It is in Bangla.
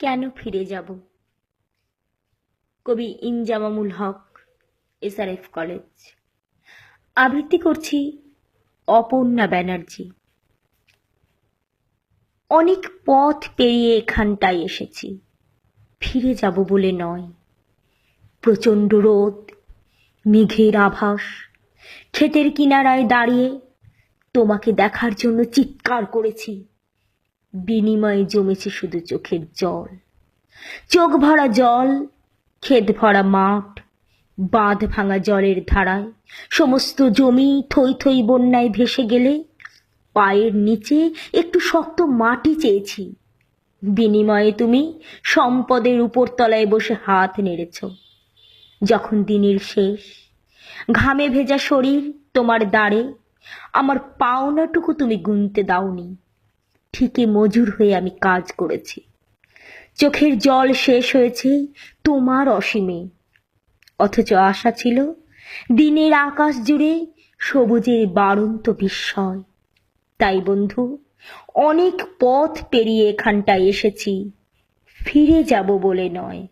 কেন ফিরে যাব? কবি ইনজামামুল হক এসআরএফ কলেজ। আবৃত্তি করছি অপর্ণা ব্যানার্জি। অনেক পথ পেরিয়ে এখানটায় এসেছি। ফিরে যাব বলে নয়। প্রচণ্ড রোদ, মেঘের আভাস, ক্ষেতের কিনারায় দাঁড়িয়ে তোমাকে দেখার জন্য চিৎকার করেছি। বিনিময়ে জমেছে শুধু চোখের জল। চোখ ভরা জল, ক্ষেত ভরা মাঠ, বাঁধ ভাঙা জলের ধারায়। সমস্ত জমি থই থই বন্যায় ভেসে গেলে পায়ের নিচে একটু শক্ত মাটি চেয়েছি। বিনিময়ে তুমি সম্পদের উপর তলায় বসে হাত নেড়েছ। যখন দিনের শেষ, ঘামে ভেজা শরীর তোমার দাঁড়ে আমার পাওনাটুকু তুমি গুনতে দাওনি। ঠিকই মজুর হয়ে আমি কাজ করেছি। চোখের জল শেষ হয়েছে তোমার অসীমে। অথচ আশা ছিল দিনের আকাশ জুড়ে সবুজের বাড়ন্ত বিস্ময়। তাই বন্ধু, অনেক পথ পেরিয়ে এখানটায় এসেছি। ফিরে যাব বলে নয়।